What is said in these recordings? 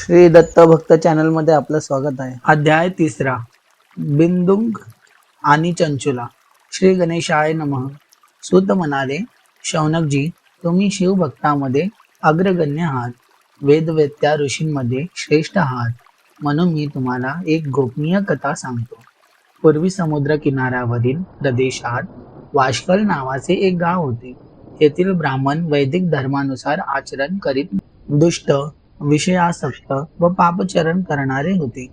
श्री दत्त भक्त चॅनलमध्ये आपलं स्वागत आहे. अध्याय तिसरा. बिंदुंग आणि चंचुला. श्री गणेशाय नमः. सुत म्हणाले शौनकजी तुम्ही शिवभक्तामध्ये अग्रगण्य आहात. वेदवेत्या ऋषींमध्ये श्रेष्ठ आहात. म्हणून मी तुम्हाला एक गोपनीय कथा सांगतो. पूर्वी समुद्र किनाऱ्यावरील प्रदेशात वाशकल नावाचे एक गाव होते. तेथील ब्राह्मण वैदिक धर्मानुसार आचरण करीत दुष्ट विषयासक्त व पापचरण करणारे होते.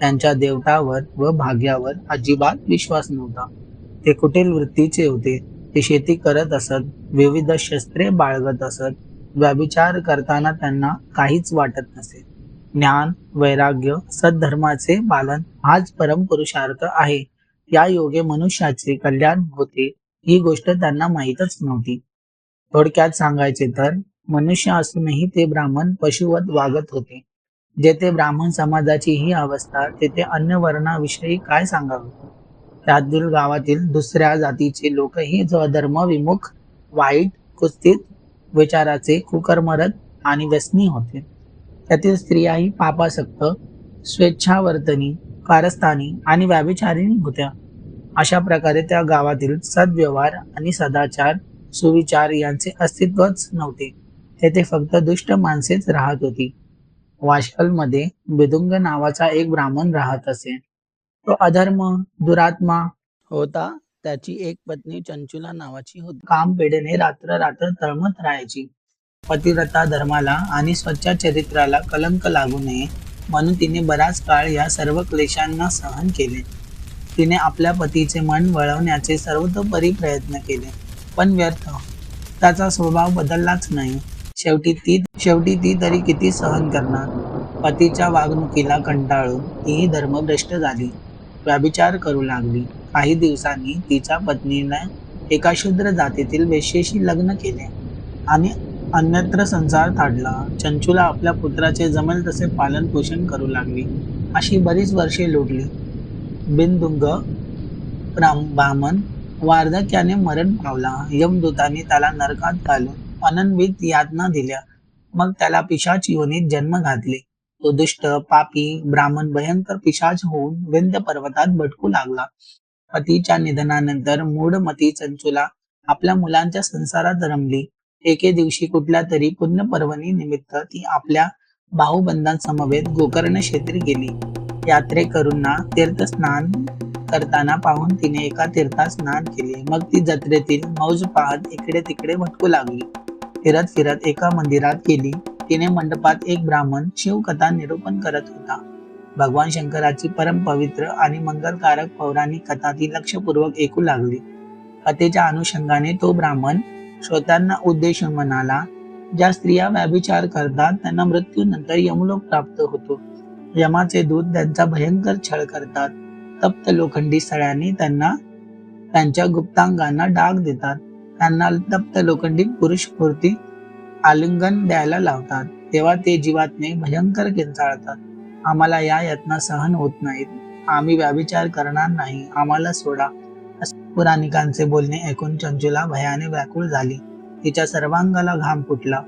त्यांच्या देवतावर व भाग्यावर अजिबात विश्वास नव्हता. ते कुटील वृत्तीचे होते. ते शेती करत असत विविध शस्त्रे बाळगत असत. व्याभिचार करताना त्यांना काहीच वाटत नसे. ज्ञान वैराग्य सद्धर्माचे पालन हाच परम पुरुषार्थ आहे. या योगे मनुष्याचे कल्याण होते ही गोष्ट त्यांना माहीतच नव्हती. थोडक्यात सांगायचे तर मनुष्य असूनही ते ब्राह्मण पशुवत वागत होते. जेथे ब्राह्मण समाजाची ही अवस्था तेथे अन्य वर्णाविषयी काय सांगावे? त्यातील गावातील दुसऱ्या जातीचे लोकही धर्म विमुख वाईट कुस्तीत विचाराचे कुकर्मरत आणि व्यसनी होते. त्यातील स्त्रियाही पापासक्त स्वेच्छावर्तनी कारस्थानी आणि व्याभिचारिणी होत्या. अशा प्रकारे त्या गावातील सद्व्यवहार आणि सदाचार सुविचार यांचे अस्तित्वच नव्हते. तेथे फक्त दुष्ट माणसेच राहत होती. वाशकलमध्ये बिदुंग नावाचा एक ब्राह्मण राहत असे. तो अधर्म दुरात्मा होता. त्याची एक पत्नी चंचुला नावाची होती. काम पेढेने रात्र रात्र तळमत राहायची. पतिव्रता धर्माला आणि स्वच्छ चरित्राला कलंक लागू नये म्हणून तिने बराच काळ या सर्व क्लेशांना सहन केले. तिने आपल्या पतीचे मन वळवण्याचे सर्वतोपरी प्रयत्न केले. पण व्यर्थ. त्याचा स्वभाव बदललाच नाही. शेवटी ती शेवटी ती तरी किती सहन करणार? पतीच्या वागणुकीला कंटाळून तीही धर्मभ्रष्ट झाली. व्याभिचार करू लागली. काही दिवसांनी तिच्या पत्नीने एका शूद्र जातीतील वेश्येशी लग्न केले आणि अन्यत्र संसार थाडला चंचूला आपल्या पुत्राचे जमेल तसे पालन पोषण करू लागली. अशी बरीच वर्षे लोटली. बिनदुंग ब्राह्मण वार्धक्याने मरण पावला. यमदूताने त्याला नरकात घालून अनन्वित यातना दिल्या. मग त्याला पिशाच योनीत जन्म घातले. तो दुष्ट पापी ब्राह्मण भयंकर पिशाच होऊन विंध्य पर्वतात भटकू लागला. पतीच्या निधनानंतर मूढमती चंचुला आपल्या मुलांच्या संसारात रमली. एके दिवशी कुठल्या तरी पुण्य पर्वणी निमित्त ती आपल्या भाऊबंधांसमवेत गोकर्ण क्षेत्री गेली. यात्रेकरूंना तीर्थस्नान करताना पाहून तिने एका तीर्थात स्नान केले. मग ती जत्रेतील मौज पाहत इकडे तिकडे भटकू लागली. फिरत फिरत एका मंदिरात गेली. तिने मंडपात एक ब्राह्मण शिवकथा निरूपण करत होता. भगवान शंकराची परम पवित्र आणि मंगलकारक पौराणिक कथा ती लक्षपूर्वक ऐकू लागली. कथेच्या अनुषंगाने तो ब्राह्मण श्रोत्यांना उद्देशून म्हणाला ज्या स्त्रिया व्याभिचार करतात त्यांना मृत्यूनंतर यमलोक प्राप्त होतो. यमाचे दूध त्यांचा भयंकर छळ करतात. तप्त लोखंडी सळ्यांनी त्यांना त्यांच्या गुप्तांगांना डाग देतात. त्यांना तप्त लोखंडी पुरुष मूर्ती आलिंगन द्यायला लावतात. तेव्हा ते जीवात्मे भयंकर किंचाळतात. आम्हाला या यातना सहन होत नाहीत. आम्ही व्याभिचार करणार नाही. आम्हाला सोडा. पुराणिकांचे बोलणे ऐकून चंचुला भयाने व्याकुळ झाली. तिच्या सर्वांगाला घाम फुटला.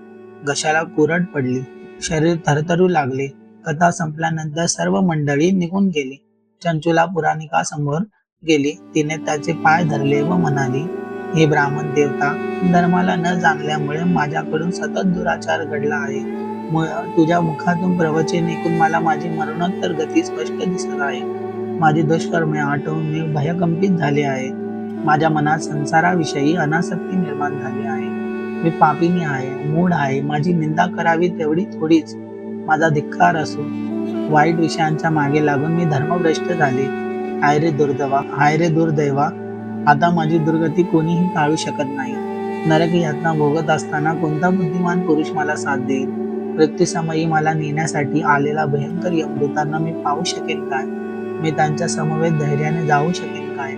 घशाला कुरड पडली. शरीर थरथरू लागले. कथा संपल्यानंतर सर्व मंडळी निघून गेली. चंचुला पुराणिकासमोर गेली. तिने त्याचे पाय धरले व म्हणाली हे ब्राह्मण देवता धर्माला न जाणल्यामुळे माझ्याकडून सतत दुराचार घडला आहे. तुझ्या मुखातून प्रवचन ऐकून मला माझी मरणोत्तर गती स्पष्ट दिसत आहे. माझी दुष्कर्मे आठवून मी भयकंपित झाले आहे. माझ्या मनात संसाराविषयी अनासक्ती निर्माण झाली आहे. मी पापिनी आहे मूढ आहे माझी निंदा करावी तेवढी थोडीच. माझा धिक्कार असो वाईट विषयांच्या मागे लागून मी धर्मभ्रष्ट झाले. हाय रे दुर्दैवा हाय रे दुर्दैवा आता माझी दुर्गती कोणीही टाळू शकत नाही. नरक यातना भोगत असताना कोणता बुद्धिमान पुरुष मला साथ देईल? मृत्यूसमयी मला नेण्यासाठी आलेला भयंकर यमदूतांना मी पाहू शकेन काय? मी त्यांच्या समवेत धैर्याने जाऊ शकेन काय?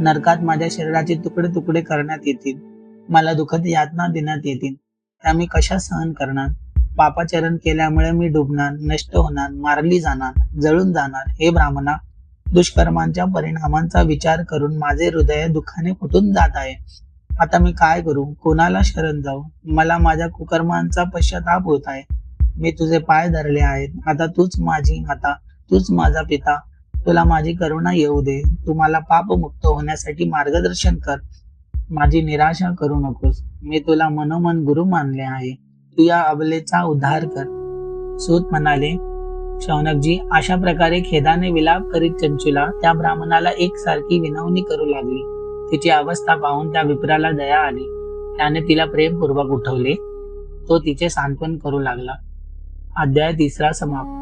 नरकात माझ्या शरीराचे तुकडे तुकडे करण्यात येतील. मला दुःखद यातना देण्यात येतील. त्या मी कशा सहन करणार? पापाचरण केल्यामुळे मी डुबणार नष्ट होणार मारली जाणार जळून जाणार हे ब्राह्मणा दुष्कर्मांच्या परिणामांचा विचार करून माझे हृदय दुःखाने फुटून जात आहे. आता मी काय करू? कोणाला शरण जाऊ? मला माझ्या कुकर्मांचा पश्चाताप होत आहे. मी तुझे पाय धरले आहेत. आता तूच माझी माता तूच माझा पिता. तुला माझी करुणा येऊ दे. तू मला पापमुक्त होण्यासाठी मार्गदर्शन कर. माझी निराशा करू नकोस. मी तुला मनोमन गुरु मानले आहे. तू या अबलेचा उद्धार कर. सूत म्हणाले शौनकजी अशा प्रकारे खेदाने विलाप करीत चंचुला त्या ब्राह्मणाला एकसारखी विनवणी करू लागली. तिची अवस्था पाहून त्या विप्राला दया आली. त्याने तिला प्रेमपूर्वक उठवले. तो तिचे सांत्वन करू लागला. अध्याय तिसरा समाप्त.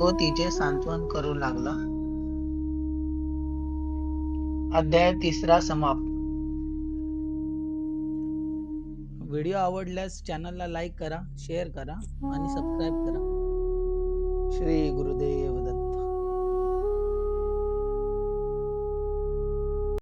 तो तिचे सांत्वन करू लागला. अध्याय तिसरा समाप्त. व्हिडिओ आवडल्यास चॅनलला लाईक करा शेअर करा आणि सबस्क्राईब करा. श्री गुरुदेव